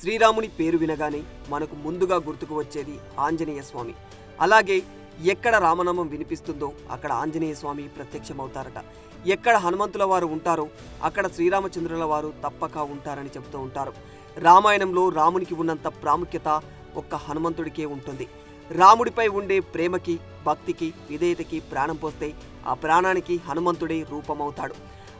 శ్రీరాముని పేరు వినగానే మనకు ముందుగా గుర్తుకు వచ్చేది ఆంజనేయ స్వామి. అలాగే ఎక్కడ రామనామం వినిపిస్తుందో అక్కడ ఆంజనేయ స్వామి ప్రత్యక్షమవుతారట. ఎక్కడ హనుమంతుల వారు ఉంటారో అక్కడ శ్రీరామచంద్రుల వారు తప్పక ఉంటారని చెబుతూ ఉంటారు. రామాయణంలో రామునికి ఉన్నంత ప్రాముఖ్యత ఒక్క హనుమంతుడికే ఉంటుంది. రాముడిపై ఉండే ప్రేమకి భక్తికి విధేయతకి ప్రాణం పోస్తే ఆ ప్రాణానికి హనుమంతుడే రూపమవుతాడు.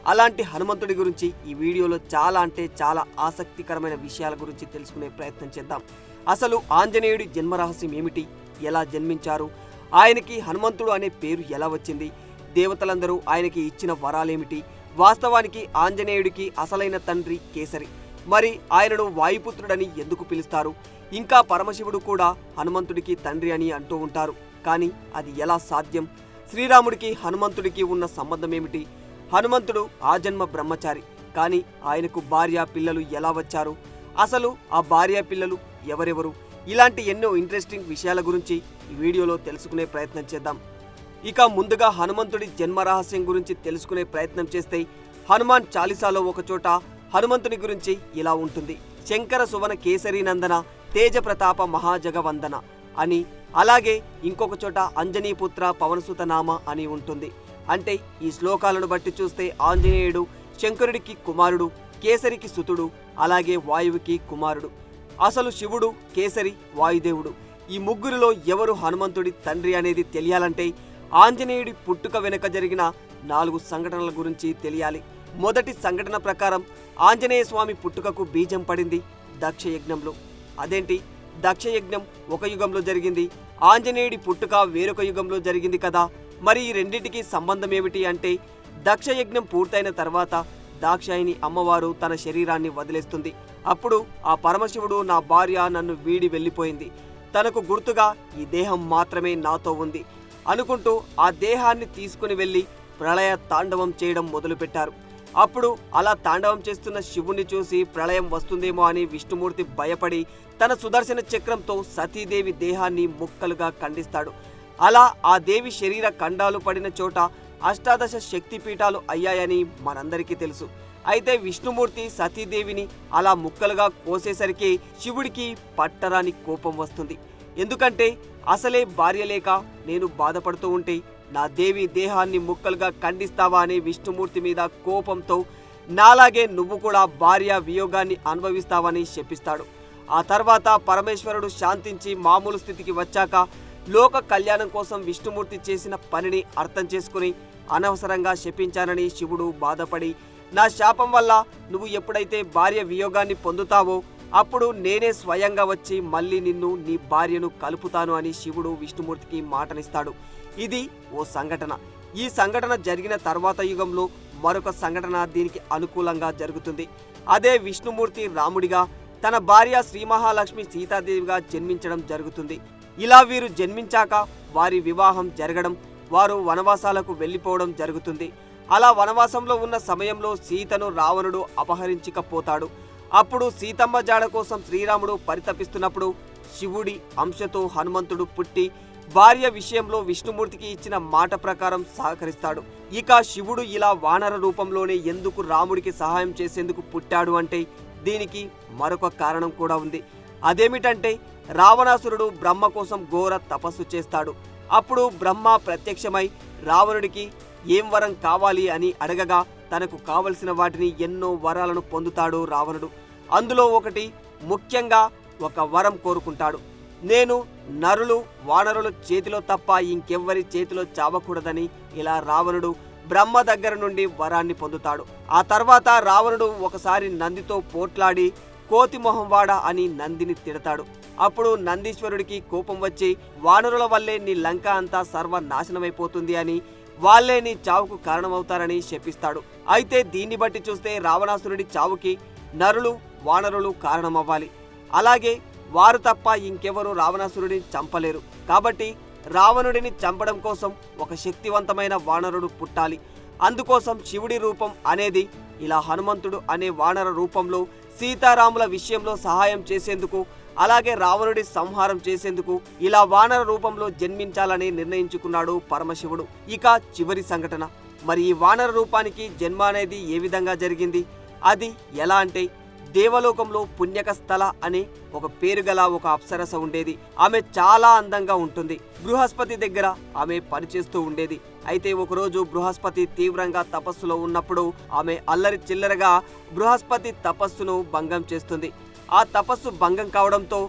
అలాంటి హనుమంతుడి గురించి ఈ వీడియోలో చాలా అంటే చాలా ఆసక్తికరమైన విషయాల గురించి తెలుసుకునే ప్రయత్నం చేద్దాం. అసలు ఆంజనేయుడి జన్మరహస్యం ఏమిటి? ఎలా జన్మించారు? ఆయనకి హనుమంతుడు అనే పేరు ఎలా వచ్చింది? దేవతలందరూ ఆయనకి ఇచ్చిన వరాలేమిటి? వాస్తవానికి ఆంజనేయుడికి అసలైన తండ్రి కేసరి. మరి ఆయనను వాయుపుత్రుడని ఎందుకు పిలుస్తారు? ఇంకా పరమశివుడు కూడా హనుమంతుడికి తండ్రి అని అంటూ ఉంటారు. కానీ అది ఎలా సాధ్యం? శ్రీరాముడికి హనుమంతుడికి ఉన్న సంబంధం ఏమిటి? హనుమంతుడు ఆ జన్మ బ్రహ్మచారి. కానీ ఆయనకు భార్య పిల్లలు ఎలా వచ్చారు? అసలు ఆ భార్య పిల్లలు ఎవరెవరు? ఇలాంటి ఎన్నో ఇంట్రెస్టింగ్ విషయాల గురించి ఈ వీడియోలో తెలుసుకునే ప్రయత్నం చేద్దాం. ఇక ముందుగా హనుమంతుడి జన్మ రహస్యం గురించి తెలుసుకునే ప్రయత్నం చేస్తే హనుమాన్ చాలీసాలో ఒకచోట హనుమంతుని గురించి ఇలా ఉంటుంది. శంకర సువన కేసరి నందన తేజ ప్రతాప మహాజగవందన అని అలాగే ఇంకొక చోట అంజనీపుత్ర పవనసుత నామ అని ఉంటుంది. అంటే ఈ శ్లోకాలను బట్టి చూస్తే ఆంజనేయుడు శంకరుడికి కుమారుడు కేసరికి సుతుడు అలాగే వాయువుకి కుమారుడు. అసలు శివుడు కేసరి వాయుదేవుడు. ఈ ముగ్గురిలో ఎవరు హనుమంతుడి తండ్రి అనేది తెలియాలంటే ఆంజనేయుడి పుట్టుక వెనుక జరిగిన నాలుగు సంఘటనల గురించి తెలియాలి. మొదటి సంఘటన ప్రకారం ఆంజనేయ స్వామి పుట్టుకకు బీజం పడింది దక్షయజ్ఞంలో. అదేంటి? దక్షయజ్ఞం ఒక యుగంలో జరిగింది ఆంజనేయుడి పుట్టుక వేరొక యుగంలో జరిగింది కదా? మరి ఈ రెండింటికి సంబంధం ఏమిటి అంటే దక్షయజ్ఞం పూర్తయిన తర్వాత దాక్షాయిని అమ్మవారు తన శరీరాన్ని వదిలేస్తుంది. అప్పుడు ఆ పరమశివుడు నా భార్య నన్ను వీడి వెళ్ళిపోయింది. తనకు గుర్తుగా ఈ దేహం మాత్రమే నాతో ఉంది అనుకుంటూ ఆ దేహాన్ని తీసుకుని వెళ్ళి ప్రళయ తాండవం చేయడం మొదలుపెట్టారు. అప్పుడు అలా తాండవం చేస్తున్న శివుణ్ణి చూసి ప్రళయం వస్తుందేమో అని విష్ణుమూర్తి భయపడి తన సుదర్శన చక్రంతో సతీదేవి దేహాన్ని ముక్కలుగా ఖండిస్తాడు. అలా ఆ దేవి శరీర ఖండాలు పడిన చోట అష్టాదశ శక్తిపీఠాలు అయ్యాయని మనందరికీ తెలుసు. అయితే విష్ణుమూర్తి సతీదేవిని అలా ముక్కలుగా కోసేసరికి శివుడికి పట్టరాని కోపం వస్తుంది. ఎందుకంటే అసలే భార్య లేక నేను బాధపడుతూ ఉంటే నా దేవి దేహాన్ని ముక్కలుగా ఖండిస్తావా అనే విష్ణుమూర్తి మీద కోపంతో నాలాగే నువ్వు కూడా భార్య వియోగాన్ని అనుభవిస్తావని శపిస్తాడు. ఆ తర్వాత పరమేశ్వరుడు శాంతించి మామూలు స్థితికి వచ్చాక లోక కళ్యాణం కోసం విష్ణుమూర్తి చేసిన పనిని అర్థం చేసుకుని అనవసరంగా శపించానని శివుడు బాధపడి నా శాపం వల్ల నువ్వు ఎప్పుడైతే భార్య వియోగాన్ని పొందుతావో అప్పుడు నేనే స్వయంగా వచ్చి మళ్ళీ నిన్ను నీ భార్యను కలుపుతాను అని శివుడు విష్ణుమూర్తికి మాటనిస్తాడు. ఇది ఓ సంఘటన. ఈ సంఘటన జరిగిన తర్వాత యుగంలో మరొక సంఘటన దీనికి అనుకూలంగా జరుగుతుంది. అదే విష్ణుమూర్తి రాముడిగా తన భార్య శ్రీ మహాలక్ష్మి సీతాదేవిగా జన్మించడం జరుగుతుంది. ఇలా వీరు జన్మించాక వారి వివాహం జరగడం వారు వనవాసాలకు వెళ్ళిపోవడం జరుగుతుంది. అలా వనవాసంలో ఉన్న సమయంలో సీతను రావణుడు అపహరించకపోతాడు. అప్పుడు సీతమ్మ జాడ కోసం శ్రీరాముడు పరితపిస్తున్నప్పుడు శివుడి అంశతో హనుమంతుడు పుట్టి భార్య విషయంలో విష్ణుమూర్తికి ఇచ్చిన మాట ప్రకారం సహకరిస్తాడు. ఇక శివుడు ఇలా వానర రూపంలోనే ఎందుకు రాముడికి సహాయం చేసేందుకు పుట్టాడు అంటే దీనికి మరొక కారణం కూడా ఉంది. అదేమిటంటే రావణాసురుడు బ్రహ్మ కోసం ఘోర తపస్సు చేస్తాడు. అప్పుడు బ్రహ్మ ప్రత్యక్షమై రావణుడికి ఏం వరం కావాలి అని అడగగా తనకు కావలసిన వాటిని ఎన్నో వరాలను పొందుతాడు రావణుడు. అందులో ఒకటి ముఖ్యంగా ఒక వరం కోరుకుంటాడు. నేను నరులు వానరుల చేతిలో తప్ప ఇంకెవ్వరి చేతిలో చావకూడదని ఇలా రావణుడు బ్రహ్మ దగ్గర నుండి వరాన్ని పొందుతాడు. ఆ తర్వాత రావణుడు ఒకసారి నందితో పోట్లాడి కోతి మొహం వాడ అని నందిని తిడతాడు. అప్పుడు నందీశ్వరుడికి కోపం వచ్చి వానరుల వల్లే నీ లంక అంతా సర్వనాశనమైపోతుంది అని వాళ్ళే నీ చావుకు కారణమవుతారని శపిస్తాడు. అయితే దీన్ని బట్టి చూస్తే రావణాసురుడి చావుకి నరులు వానరులు కారణమవ్వాలి. అలాగే వారు తప్ప ఇంకెవరూ రావణాసురుడిని చంపలేరు. కాబట్టి రావణుడిని చంపడం కోసం ఒక శక్తివంతమైన వానరుడు పుట్టాలి. అందుకోసం శివుడి రూపం అనేది ఇలా హనుమంతుడు అనే వానర రూపంలో సీతారాముల విషయంలో సహాయం చేసేందుకు అలాగే రావణుడి సంహారం చేసేందుకు ఇలా వానర రూపంలో జన్మించాలని నిర్ణయించుకున్నాడు పరమశివుడు. ఇక చివరి సంఘటన. మరి ఈ వానర రూపానికి జన్మ అనేది ఏ విధంగా జరిగింది? అది ఎలా అంటే దేవలోకంలో పుణ్యక స్థల అనే ఒక పేరు గల ఒక అప్సరస ఉండేది. ఆమె చాలా అందంగా ఉంటుంది. బృహస్పతి దగ్గర ఆమె పనిచేస్తూ ఉండేది. అయితే ఒకరోజు బృహస్పతి తీవ్రంగా తపస్సులో ఉన్నప్పుడు ఆమె అల్లరి చిల్లరగా బృహస్పతి తపస్సును భంగం చేస్తుంది. ఆ తపస్సు భంగం కావడంతో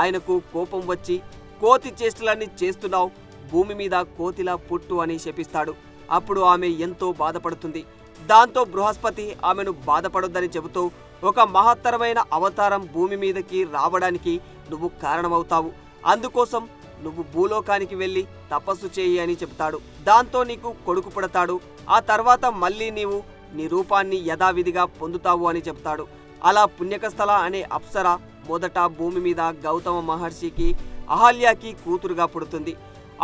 ఆయనకు కోపం వచ్చి కోతి చేష్టలన్నీ చేస్తున్నావు భూమి మీద కోతిలా పుట్టు అని శపిస్తాడు. అప్పుడు ఆమె ఎంతో బాధపడుతుంది. దాంతో బృహస్పతి ఆమెను బాధపడొద్దని చెబుతూ ఒక మహత్తరమైన అవతారం భూమి మీదకి రావడానికి నువ్వు కారణమవుతావు. అందుకోసం నువ్వు భూలోకానికి వెళ్ళి తపస్సు చేయి అని చెబుతాడు. దాంతో నీకు కొడుకు పుడతాడు. ఆ తర్వాత మళ్ళీ నీవు నీ రూపాన్ని యథావిధిగా పొందుతావు అని చెప్తాడు. అలా పుణ్యకస్థల అనే అప్సర మొదట భూమి మీద గౌతమ మహర్షికి అహల్యాకి కూతురుగా పుడుతుంది.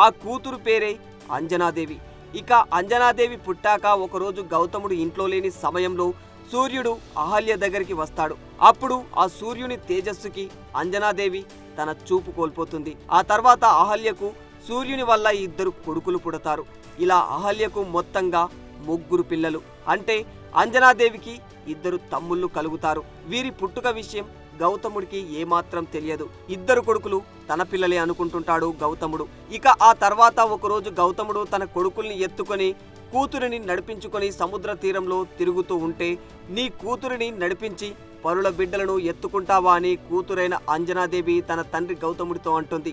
ఆ కూతురు పేరే అంజనాదేవి. ఇక అంజనాదేవి పుట్టాక ఒకరోజు గౌతముడు ఇంట్లో లేని సమయంలో సూర్యుడు అహల్య దగ్గరికి వస్తాడు. అప్పుడు ఆ సూర్యుని తేజస్సుకి అంజనాదేవి తన చూపు కోల్పోతుంది. ఆ తర్వాత అహల్యకు సూర్యుని వల్ల ఇద్దరు కొడుకులు పుడతారు. ఇలా అహల్యకు మొత్తంగా ముగ్గురు పిల్లలు. అంటే అంజనాదేవికి ఇద్దరు తమ్ముళ్ళు కలుగుతారు. వీరి పుట్టుక విషయం గౌతముడికి ఏమాత్రం తెలియదు. ఇద్దరు కొడుకులు తన పిల్లలే అనుకుంటుంటాడు గౌతముడు. ఇక ఆ తర్వాత ఒకరోజు గౌతముడు తన కొడుకుల్ని ఎత్తుకొని కూతురిని నడిపించుకొని సముద్ర తీరంలో తిరుగుతూ ఉంటే నీ కూతురిని నడిపించి పరుల బిడ్డలను ఎత్తుకుంటావా అని కూతురైన అంజనాదేవి తన తండ్రి గౌతముడితో అంటుంది.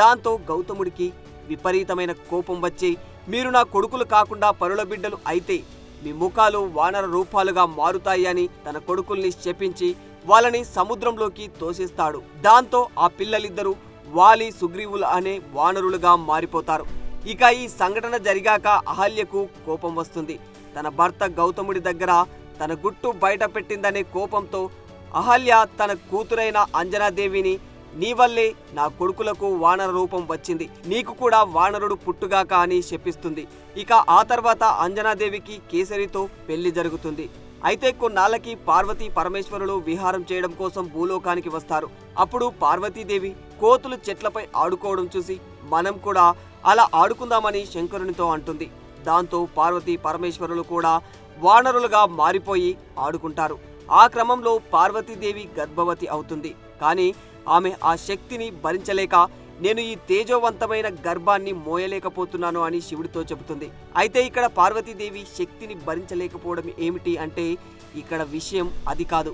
దాంతో గౌతముడికి విపరీతమైన కోపం వచ్చి మీరు నా కొడుకులు కాకుండా పరుల బిడ్డలు అయితే మీ ముఖాలు వానర రూపాలుగా మారుతాయి అని తన కొడుకుల్ని శపించి వాళ్ళని సముద్రంలోకి తోసేస్తాడు. దాంతో ఆ పిల్లలిద్దరూ వాలి సుగ్రీవులు అనే వానరులుగా మారిపోతారు. ఇక ఈ సంఘటన జరిగాక అహల్యకు కోపం వస్తుంది. తన భర్త గౌతముడి దగ్గర తన గుట్టు బయట పెట్టిందనే కోపంతో అహల్య తన కూతురైన అంజనాదేవిని నీ వల్లే నా కొడుకులకు వానర రూపం వచ్చింది. నీకు కూడా వానరుడు పుట్టుగాక అని శపిస్తుంది ఇక ఆ తర్వాత అంజనాదేవికి కేసరితో పెళ్ళి జరుగుతుంది. అయితే కొన్నాళ్ళకి పార్వతీ పరమేశ్వరులు విహారం చేయడం కోసం భూలోకానికి వస్తారు. అప్పుడు పార్వతీదేవి కోతులు చెట్లపై ఆడుకోవడం చూసి మనం కూడా అలా ఆడుకుందామని శంకరునితో అంటుంది. దాంతో పార్వతీ పరమేశ్వరులు కూడా వానరులుగా మారిపోయి ఆడుకుంటారు. ఆ క్రమంలో పార్వతీదేవి గర్భవతి అవుతుంది. కానీ ఆమె ఆ శక్తిని భరించలేక నేను ఈ తేజోవంతమైన గర్భాన్ని మోయలేకపోతున్నాను అని శివుడితో చెబుతుంది. అయితే ఇక్కడ పార్వతీదేవి శక్తిని భరించలేకపోవడం ఏమిటి అంటే ఇక్కడ విషయం అది కాదు.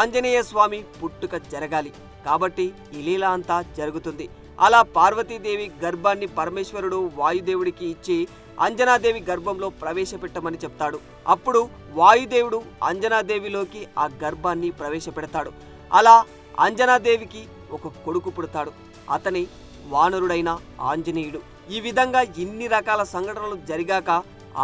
ఆంజనేయ స్వామి పుట్టుక జరగాలి. కాబట్టి ఈ లీల అంతా జరుగుతుంది. అలా పార్వతీదేవి గర్భాన్ని పరమేశ్వరుడు వాయుదేవుడికి ఇచ్చి అంజనాదేవి గర్భంలో ప్రవేశపెట్టమని చెప్తాడు. అప్పుడు వాయుదేవుడు అంజనాదేవిలోకి ఆ గర్భాన్ని ప్రవేశపెడతాడు. అలా అంజనాదేవికి ఒక కొడుకు పుడతాడు. అతని వానరుడైన ఆంజనేయుడు. ఈ విధంగా ఇన్ని రకాల సంఘటనలు జరిగాక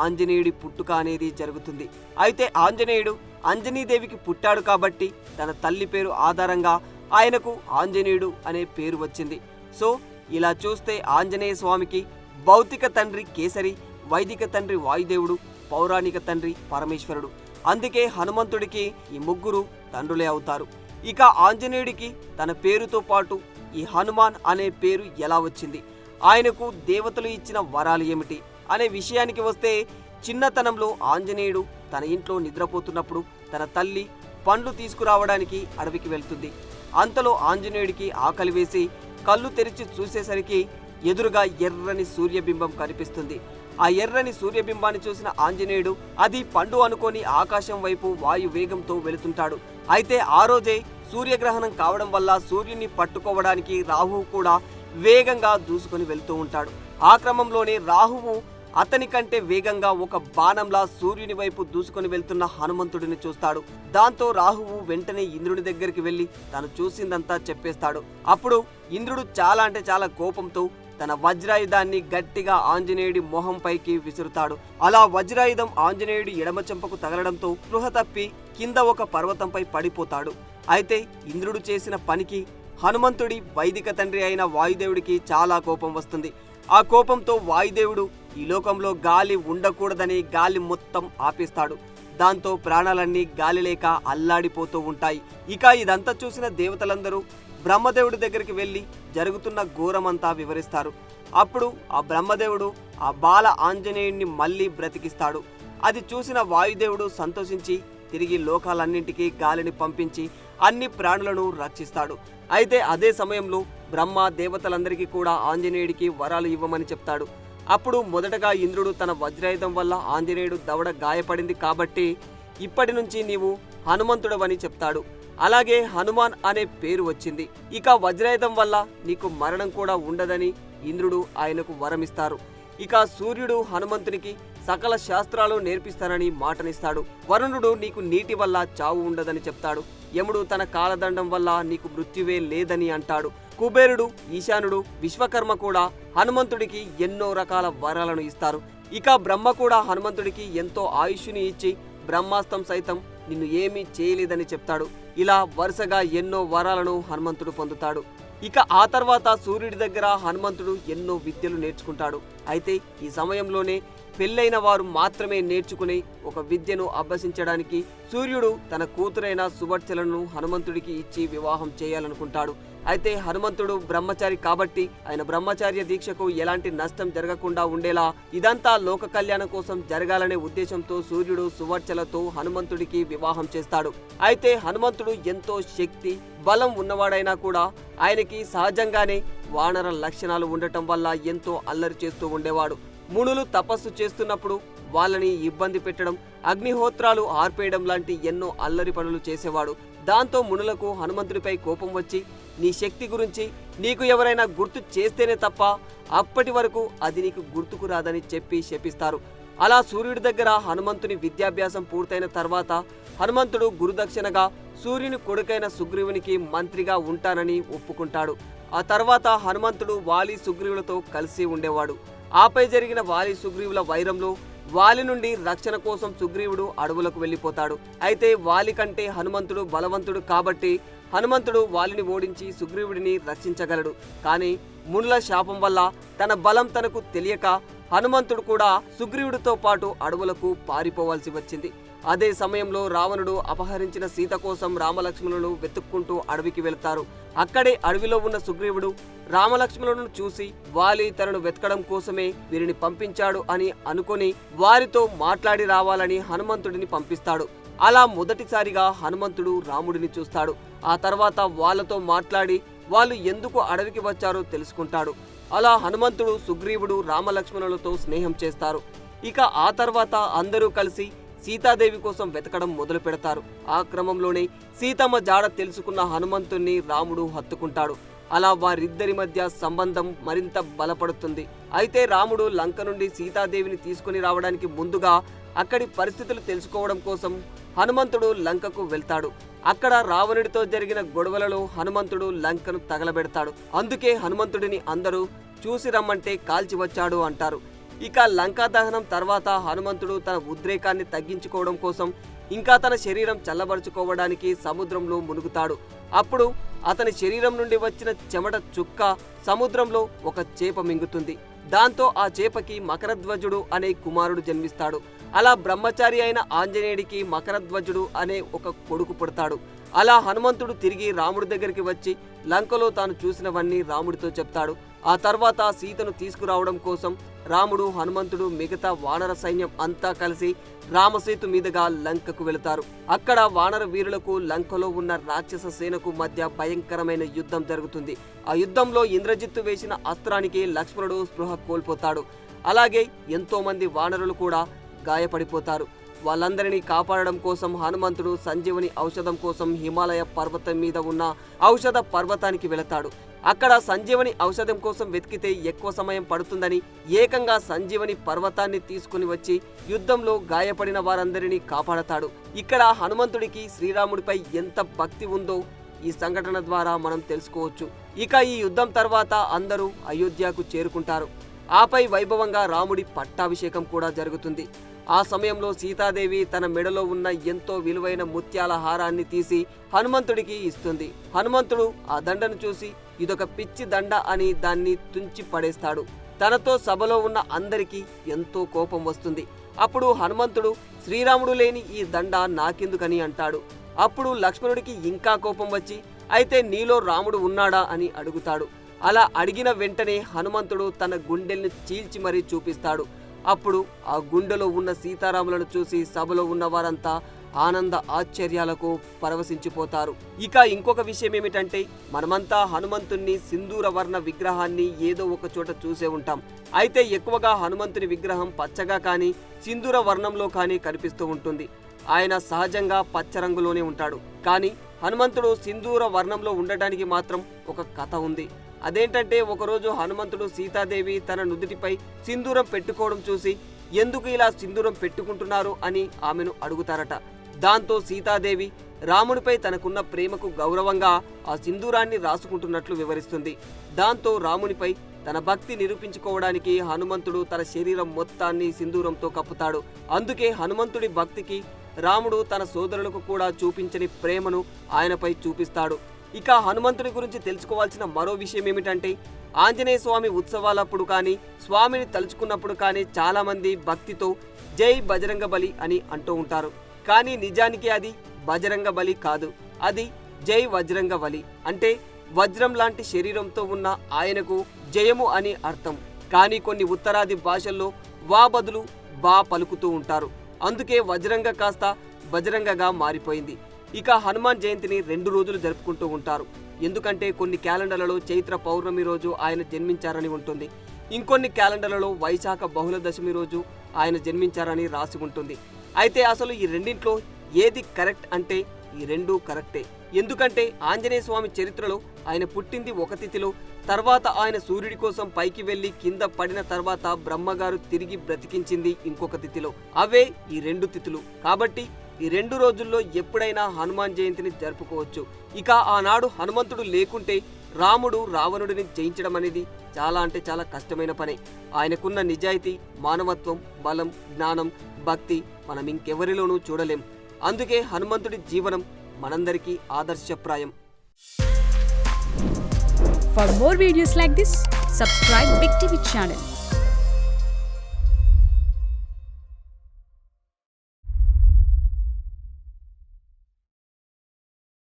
ఆంజనేయుడి పుట్టుక అనేది జరుగుతుంది. అయితే ఆంజనేయుడు అంజనీదేవికి పుట్టాడు కాబట్టి తన తల్లి పేరు ఆధారంగా ఆయనకు ఆంజనేయుడు అనే పేరు వచ్చింది. సో ఇలా చూస్తే ఆంజనేయ స్వామికి భౌతిక తండ్రి కేసరి వైదిక తండ్రి వాయుదేవుడు పౌరాణిక తండ్రి పరమేశ్వరుడు. అందుకే హనుమంతుడికి ఈ ముగ్గురు తండ్రులే అవుతారు. ఇక ఆంజనేయుడికి తన పేరుతో పాటు ఈ హనుమాన్ అనే పేరు ఎలా వచ్చింది? ఆయనకు దేవతలు ఇచ్చిన వరాలు ఏమిటి? అనే విషయానికి వస్తే చిన్నతనంలో ఆంజనేయుడు తన ఇంట్లో నిద్రపోతున్నప్పుడు తన తల్లి పండ్లు తీసుకురావడానికి అడవికి వెళ్తుంది. అంతలో ఆంజనేయుడికి ఆకలి వేసి కళ్ళు తెరిచి చూసేసరికి ఎదురుగా ఎర్రని సూర్యబింబం కనిపిస్తుంది. ఆ ఎర్రని సూర్యబింబాన్ని చూసిన ఆంజనేయుడు అది పండు అనుకొని ఆకాశం వైపు వాయు వేగంతో వెళుతుంటాడు. అయితే ఆ రోజే సూర్యగ్రహణం కావడం వల్ల సూర్యుని పట్టుకోవడానికి రాహువు కూడా వేగంగా దూసుకొని వెళ్తూ ఉంటాడు. ఆ క్రమంలోనే రాహువు అతని కంటే వేగంగా ఒక బాణంలా సూర్యుని వైపు దూసుకొని వెళ్తున్న హనుమంతుడిని చూస్తాడు. దాంతో రాహువు వెంటనే ఇంద్రుని దగ్గరికి వెళ్ళి తను చూసిందంతా చెప్పేస్తాడు. అప్పుడు ఇంద్రుడు చాలా అంటే చాలా కోపంతో తన వజ్రాయుధాన్ని గట్టిగా ఆంజనేయుడి మొహంపైకి విసురుతాడు. అలా వజ్రాయుధం ఆంజనేయుడి ఎడమ చెంపకు తగలడంతో స్పృహ తప్పి కింద ఒక పర్వతంపై పడిపోతాడు. అయితే ఇంద్రుడు చేసిన పనికి హనుమంతుడి వైదిక తండ్రి అయిన వాయుదేవుడికి చాలా కోపం వస్తుంది. ఆ కోపంతో వాయుదేవుడు ఈ లోకంలో గాలి ఉండకూడదని గాలి మొత్తం ఆపేస్తాడు. దాంతో ప్రాణాలన్నీ గాలి లేక అల్లాడిపోతూ ఉంటాయి. ఇక ఇదంతా చూసిన దేవతలందరూ బ్రహ్మదేవుడి దగ్గరికి వెళ్ళి జరుగుతున్న ఘోరమంతా వివరిస్తారు. అప్పుడు ఆ బ్రహ్మదేవుడు ఆ బాల ఆంజనేయుణ్ణి మళ్ళీ బ్రతికిస్తాడు. అది చూసిన వాయుదేవుడు సంతోషించి తిరిగి లోకాలన్నింటికీ గాలిని పంపించి అన్ని ప్రాణులను రక్షిస్తాడు. అయితే అదే సమయంలో బ్రహ్మ దేవతలందరికీ కూడా ఆంజనేయుడికి వరాలు ఇవ్వమని చెప్తాడు. అప్పుడు మొదటగా ఇంద్రుడు తన వజ్రాయుధం వల్ల ఆంజనేయుడు దవడ గాయపడింది కాబట్టి ఇప్పటి నుంచి నీవు హనుమంతుడవని చెప్తాడు. అలాగే హనుమాన్ అనే పేరు వచ్చింది. ఇక వజ్రాయుధం వల్ల నీకు మరణం కూడా ఉండదని ఇంద్రుడు ఆయనకు వరమిస్తారు. ఇక సూర్యుడు హనుమంతునికి సకల శాస్త్రాలు నేర్పిస్తానని మాటనిస్తాడు. వరుణుడు నీకు నీటి వల్ల చావు ఉండదని చెప్తాడు. యముడు తన కాలదండం వల్ల నీకు మృత్యువే లేదని అంటాడు. కుబేరుడు ఈశానుడు విశ్వకర్మ కూడా హనుమంతుడికి ఎన్నో రకాల వరాలను ఇస్తారు. ఇక బ్రహ్మ కూడా హనుమంతుడికి ఎంతో ఆయుష్ని ఇచ్చి బ్రహ్మాస్తం సైతం నిన్ను ఏమీ చేయలేదని చెప్తాడు. ఇలా వరుసగా ఎన్నో వరాలను హనుమంతుడు పొందుతాడు. ఇక ఆ తర్వాత సూర్యుడి దగ్గర హనుమంతుడు ఎన్నో విద్యలు నేర్చుకుంటాడు. అయితే ఈ సమయంలోనే పెళ్ళైన వారు మాత్రమే నేర్చుకుని ఒక విద్యను అభ్యసించడానికి సూర్యుడు తన కూతురైన సువర్చలను హనుమంతుడికి ఇచ్చి వివాహం చేయాలనుకుంటాడు. అయితే హనుమంతుడు బ్రహ్మచారి కాబట్టి ఆయన బ్రహ్మచార్య దీక్షకు ఎలాంటి నష్టం జరగకుండా ఉండేలా ఇదంతా లోక కళ్యాణం కోసం జరగాలనే ఉద్దేశంతో సూర్యుడు సువర్చలతో హనుమంతుడికి వివాహం చేస్తాడు. అయితే హనుమంతుడు ఎంతో శక్తి బలం ఉన్నవాడైనా కూడా ఆయనకి సహజంగానే వానర లక్షణాలు ఉండటం వల్ల ఎంతో అల్లరి చేస్తూ ఉండేవాడు. మునులు తపస్సు చేస్తున్నప్పుడు వాళ్ళని ఇబ్బంది పెట్టడం అగ్నిహోత్రాలు ఆర్పేయడం లాంటి ఎన్నో అల్లరి పనులు చేసేవాడు. దాంతో మునులకు హనుమంతుడిపై కోపం వచ్చి నీ శక్తి గురించి నీకు ఎవరైనా గుర్తు చేస్తేనే తప్ప అప్పటి వరకు అది నీకు గుర్తుకు రాదని చెప్పి శపిస్తారు. అలా సూర్యుడి దగ్గర హనుమంతుని విద్యాభ్యాసం పూర్తయిన తర్వాత హనుమంతుడు గురుదక్షిణగా సూర్యుని కొడుకైన సుగ్రీవునికి మంత్రిగా ఉంటానని ఒప్పుకుంటాడు. ఆ తర్వాత హనుమంతుడు వాలి సుగ్రీవులతో కలిసి ఉండేవాడు. ఆపై జరిగిన వాలి సుగ్రీవుల వైరంలో వాలి నుండి రక్షణ కోసం సుగ్రీవుడు అడవులకు వెళ్ళిపోతాడు. అయితే వాలి కంటే హనుమంతుడు బలవంతుడు కాబట్టి హనుమంతుడు వాలిని ఓడించి సుగ్రీవుడిని రక్షించగలడు. కానీ మునుల శాపం వల్ల తన బలం తనకు తెలియక హనుమంతుడు కూడా సుగ్రీవుడితో పాటు అడవులకు పారిపోవాల్సి వచ్చింది. అదే సమయంలో రావణుడు అపహరించిన సీత కోసం రామలక్ష్మణులను వెతుక్కుంటూ అడవికి వెళ్తారు. అక్కడే అడవిలో ఉన్న సుగ్రీవుడు రామలక్ష్మణులను చూసి వాలి తనను వెతకడం కోసమే వీరిని పంపించాడు అని అనుకొని వారితో మాట్లాడి రావాలని హనుమంతుడిని పంపిస్తాడు. అలా మొదటిసారిగా హనుమంతుడు రాముడిని చూస్తాడు. ఆ తర్వాత వాళ్ళతో మాట్లాడి వాళ్ళు ఎందుకు అడవికి వచ్చారో తెలుసుకుంటాడు. అలా హనుమంతుడు సుగ్రీవుడు రామలక్ష్మణులతో స్నేహం చేస్తారు. ఇక ఆ తర్వాత అందరూ కలిసి సీతాదేవి కోసం వెతకడం మొదలు పెడతారు. ఆ క్రమంలోనే సీతమ్మ జాడ తెలుసుకున్న హనుమంతుణ్ణి రాముడు హత్తుకుంటాడు. అలా వారిద్దరి మధ్య సంబంధం మరింత బలపడుతుంది. అయితే రాముడు లంక నుండి సీతాదేవిని తీసుకుని రావడానికి ముందుగా అక్కడి పరిస్థితులు తెలుసుకోవడం కోసం హనుమంతుడు లంకకు వెళ్తాడు. అక్కడ రావణుడితో జరిగిన గొడవలలో హనుమంతుడు లంకను తగలబెడతాడు. అందుకే హనుమంతుడిని అందరూ చూసి రమ్మంటే కాల్చి వచ్చాడు అంటారు. ఇక లంకా దహనం తర్వాత హనుమంతుడు తన ఉద్రేకాన్ని తగ్గించుకోవడం కోసం ఇంకా తన శరీరం చల్లబరుచుకోవడానికి సముద్రంలో మునుగుతాడు. అప్పుడు అతని శరీరం నుండి వచ్చిన చెమట చుక్క సముద్రంలో ఒక చేప మింగుతుంది. దాంతో ఆ చేపకి మకరధ్వజుడు అనే కుమారుడు జన్మిస్తాడు. అలా బ్రహ్మచారి అయిన ఆంజనేయుడికి మకరధ్వజుడు అనే ఒక కొడుకు పుడతాడు. అలా హనుమంతుడు తిరిగి రాముడి దగ్గరికి వచ్చి లంకలో తాను చూసినవన్నీ రాముడితో చెప్తాడు. ఆ తర్వాత సీతను తీసుకురావడం కోసం రాముడు హనుమంతుడు మిగతా వానర సైన్యం అంతా కలిసి రామసేతు మీదుగా లంకకు వెళతారు. అక్కడ వానర వీరులకు లంకలో ఉన్న రాక్షస సేనకు మధ్య భయంకరమైన యుద్ధం జరుగుతుంది. ఆ యుద్ధంలో ఇంద్రజిత్తు వేసిన అస్త్రానికి లక్ష్మణుడు స్పృహ కోల్పోతాడు. అలాగే ఎంతోమంది వానరులు కూడా గాయపడిపోతారు. వాళ్ళందరినీ కాపాడడం కోసం హనుమంతుడు సంజీవుని ఔషధం కోసం హిమాలయ పర్వతం మీద ఉన్న ఔషధ పర్వతానికి వెళతాడు. అక్కడ సంజీవని ఔషధం కోసం వెతికితే ఎక్కువ సమయం పడుతుందని ఏకంగా సంజీవని పర్వతాన్ని తీసుకుని వచ్చి యుద్ధంలో గాయపడిన వారందరినీ కాపాడతాడు. ఇక్కడ హనుమంతుడికి శ్రీరాముడిపై ఎంత భక్తి ఉందో ఈ సంఘటన ద్వారా మనం తెలుసుకోవచ్చు. ఇక ఈ యుద్ధం తర్వాత అందరూ అయోధ్యకు చేరుకుంటారు. ఆపై వైభవంగా రాముడి పట్టాభిషేకం కూడా జరుగుతుంది. ఆ సమయంలో సీతాదేవి తన మెడలో ఉన్న ఎంతో విలువైన ముత్యాల హారాన్ని తీసి హనుమంతుడికి ఇస్తుంది. హనుమంతుడు ఆ దండను చూసి ఇదొక పిచ్చి దండ అని దాన్ని తుంచి పడేస్తాడు. తనతో సభలో ఉన్న అందరికీ ఎంతో కోపం వస్తుంది. అప్పుడు హనుమంతుడు శ్రీరాముడు లేని ఈ దండ నాకెందుకని అంటాడు. అప్పుడు లక్ష్మణుడికి ఇంకా కోపం వచ్చి అయితే నీలో రాముడు ఉన్నాడా అని అడుగుతాడు. అలా అడిగిన వెంటనే హనుమంతుడు తన గుండెల్ని చీల్చి మరీ చూపిస్తాడు. అప్పుడు ఆ గుండెలో ఉన్న సీతారాములను చూసి సభలో ఉన్న వారంతా ఆనంద ఆశ్చర్యాలకు పరవశించిపోతారు. ఇక ఇంకొక విషయం ఏమిటంటే మనమంతా హనుమంతుణ్ణి సింధూర వర్ణ విగ్రహాన్ని ఏదో ఒక చోట చూసే ఉంటాం. అయితే ఎక్కువగా హనుమంతుని విగ్రహం పచ్చగా కానీ సింధూర వర్ణంలో కానీ కనిపిస్తూ ఉంటుంది. ఆయన సహజంగా పచ్చ రంగులోనే ఉంటాడు. కానీ హనుమంతుడు సింధూర వర్ణంలో ఉండటానికి మాత్రం ఒక కథ ఉంది. అదేంటంటే ఒకరోజు హనుమంతుడు సీతాదేవి తన నుదుటిపై సింధూరం పెట్టుకోవడం చూసి ఎందుకు ఇలా సింధూరం పెట్టుకుంటున్నారు? అని ఆమెను అడుగుతారట. దాంతో సీతాదేవి రాముడిపై తనకున్న ప్రేమకు గౌరవంగా ఆ సింధూరాన్ని రాసుకుంటున్నట్లు వివరిస్తుంది. దాంతో రామునిపై తన భక్తి నిరూపించుకోవడానికి హనుమంతుడు తన శరీరం మొత్తాన్ని సింధూరంతో కప్పుతాడు. అందుకే హనుమంతుడి భక్తికి రాముడు తన సోదరులకు కూడా చూపించని ప్రేమను ఆయనపై చూపిస్తాడు. ఇక హనుమంతుడి గురించి తెలుసుకోవాల్సిన మరో విషయం ఏమిటంటే ఆంజనేయ స్వామి ఉత్సవాలప్పుడు కానీ స్వామిని తలుచుకున్నప్పుడు కానీ చాలామంది భక్తితో జై బజరంగ బలి అని అంటూ ఉంటారు. కానీ నిజానికి అది బజరంగ బలి కాదు. అది జై వజ్రంగ బలి. అంటే వజ్రం లాంటి శరీరంతో ఉన్న ఆయనకు జయము అని అర్థం. కానీ కొన్ని ఉత్తరాది భాషల్లో వా బదులు బా పలుకుతూ ఉంటారు. అందుకే వజ్రంగ కాస్త బజరంగగా మారిపోయింది. ఇక హనుమాన్ జయంతిని రెండు రోజులు జరుపుకుంటూ ఉంటారు. ఎందుకంటే కొన్ని క్యాలెండర్లలో చైత్ర పౌర్ణమి రోజు ఆయన జన్మించారని ఉంటుంది. ఇంకొన్ని క్యాలెండర్లలో వైశాఖ బహుళ దశమి రోజు ఆయన జన్మించారని రాసి ఉంటుంది. అయితే అసలు ఈ రెండింట్లో ఏది కరెక్ట్ అంటే ఈ రెండూ కరెక్టే. ఎందుకంటే ఆంజనేయ స్వామి చరిత్రలో ఆయన పుట్టింది ఒక తిథిలో తర్వాత ఆయన సూర్యుడి కోసం పైకి వెళ్ళి కింద పడిన తర్వాత బ్రహ్మగారు తిరిగి బ్రతికించింది ఇంకొక తిథిలో. అవే ఈ రెండు తిథులు. కాబట్టి ఈ రెండు రోజుల్లో ఎప్పుడైనా హనుమాన్ జయంతిని జరుపుకోవచ్చు. ఇక ఆనాడు హనుమంతుడు లేకుంటే రాముడు రావణుడిని జయించడం అనేది చాలా అంటే చాలా కష్టమైన పని. ఆయనకున్న నిజాయితీ మానవత్వం బలం జ్ఞానం భక్తి మనం ఇంకెవరిలోనూ చూడలేం. అందుకే హనుమంతుడి జీవనం మనందరికీ ఆదర్శప్రాయం. For more videos like this, subscribe Big TV channel.